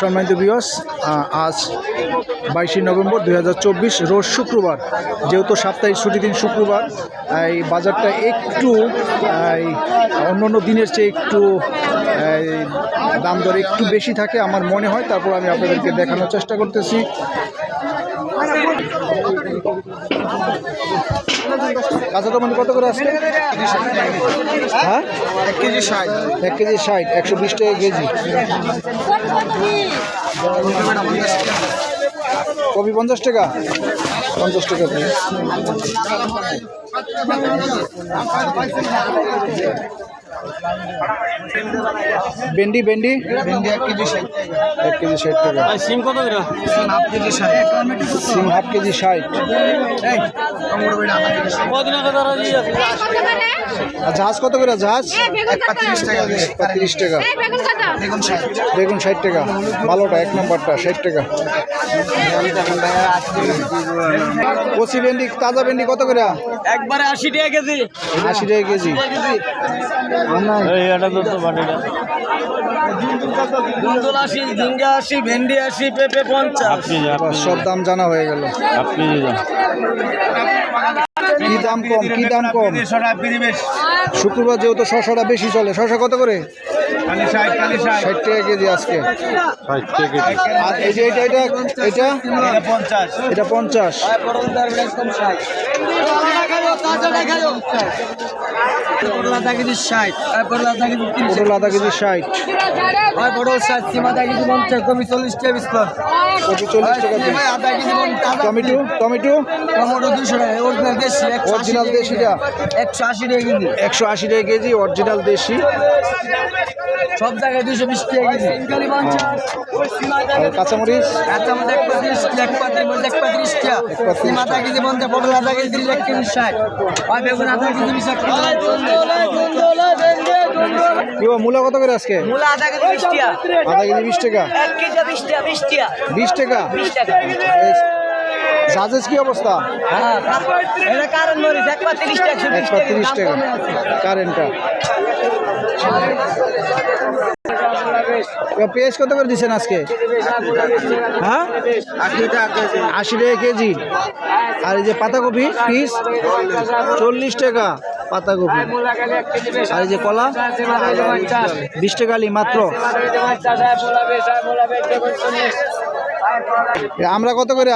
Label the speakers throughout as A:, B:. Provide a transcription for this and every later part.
A: সম্মানিত বিয়স আজ বাইশে নভেম্বর দু হাজার চব্বিশ, রোজ শুক্রবার, যেহেতু সাপ্তাহিক ছুটি দিন শুক্রবার, এই বাজারটা একটু অন্য অন্য দিনের চেয়ে একটু দাম দর একটু বেশি থাকে আমার মনে হয়, তারপর আমি আপনাদেরকে দেখানোর চেষ্টা করতেছি। কাঁচা টমেটো কত করে আসছে? হ্যাঁ
B: এক কেজি ষাট।
A: এক কেজি ষাট একশো বিশ টাকা কেজি। কপি পঞ্চাশ টাকা? পঞ্চাশ টাকা piece। ভেন্ডি ভেন্ডি?
B: ভেন্ডি এক কেজি ষাট
A: এক কেজি ষাট টাকা।
C: সিম কত সিম
B: হাফ কেজি ষাট।
A: সিম হাফ কেজি ষাট।
C: কদিন আগে তারা দিয়ে
A: আর জাহাজ কত করে জাহাজ?
B: তিরিশ টাকা
A: তিরিশ টাকা।
B: বেগুন ষাট।
A: টাকা। ভালোটা এক নম্বরটা ষাট টাকা। কচি ভেন্ডি তাজা ভেন্ডি কত করে?
C: একবারে আশি টাকা কেজি।
A: আশি টাকা কেজি।
C: ভেন্ডি আশি পেঁপে পঞ্চাশ।
A: সব দাম জানা হয়ে গেল। কি দাম কম? কি দাম কম? শুক্রবার যেহেতু শশাটা বেশি চলে শশা কত করে? ষাট টাকা কেজি আজকে। আর এই যে এটা এটা এটা? এটা পঞ্চাশ।
C: আধা কেজি ষাট তারপর আধা কেজি তিরিশ
A: পটল আধা কেজি ষাট।
C: পটল ষাট সিম আধা কেজি পঞ্চাশ চল্লিশ টাকা বিস্কুট
A: কপি চল্লিশ টাকা
C: আধা কেজি
A: টমেটো টমেটো?
C: টমেটো দুশো টাকা অরিজিনাল দেশি
A: অরিজিনাল দেশিটা?
C: একশো আশি টাকা কেজি।
A: একশো আশি টাকা কেজি অরিজিনাল দেশি।
C: সব জায়গায় দুশো বিশ টাকা কেজি
A: কাঁচামরিচ?
C: আমাদের এক পঁয়ত্রিশ এক পঁয়ত্রিশ এক পঁয়ত্রিশ টাকা সিম আধা কেজি পঞ্চাশ পটল আধা কেজি তিরিশ এক কেজি ষাট। হয় বেগুন আধা কেজি বিশ
A: মূলা কত করে আজকে?
C: মূলা আধা কেজি বিশ টাকা
A: আধা কেজি বিশ টাকা।
C: এক কেজি বিশ টাকা বিশ টাকা
A: বিশ টাকা?
C: বিশ টাকা।
A: জাজেস কি অবস্থা?
C: হ্যাঁ একশো
A: তিরিশ টাকা কারেন্টটা। পেঁয়াজ কত করে দিচ্ছেন আজকে? হ্যাঁ?
B: আশি টাকা কেজি।
A: আশি টাকা কেজি আর এই যে পাতাকপি পিস চল্লিশ টাকা পাতাকপি। আর এই যে কলা বিশ টাকা আলি মাত্র। আমরা কত করে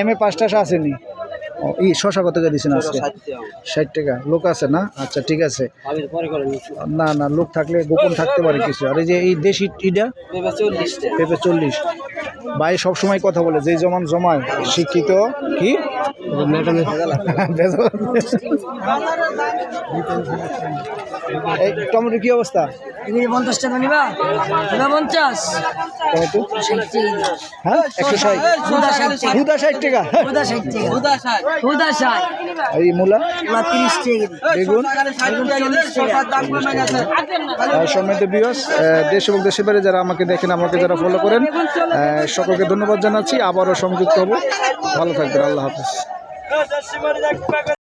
A: এম এ পাঁচটা আসেনি। ও ই শশা কত করে দিচ্ছেন আজকে? ষাট টাকা। লোক আছে না? আচ্ছা ঠিক আছে। না না লোক থাকলে গোপন থাকতে পারে কিছু। আর এই যে এই দেশি ইটা
C: চল্লিশ
A: পেঁপে চল্লিশ। ভাই সব সময় কথা বলে যেই জমান জমায় শিক্ষিত কি? এই টমেটো কি অবস্থা?
C: পঞ্চাশ টাকা নিবা? পঞ্চাশ?
A: টমেটো? হ্যাঁ একশো ষাট।
C: ষাট টাকা।
A: এই মূলা?
C: তিরিশ
A: বেগুন? বিয়স দেশ এবং দেশের বাইরে যারা আমাকে দেখেন আমাকে যারা ফলো করেন আহ, সকলকে ধন্যবাদ জানাচ্ছি। আবারও সংযুক্ত হব। ভালো থাকবেন। আল্লাহ হাফিজ।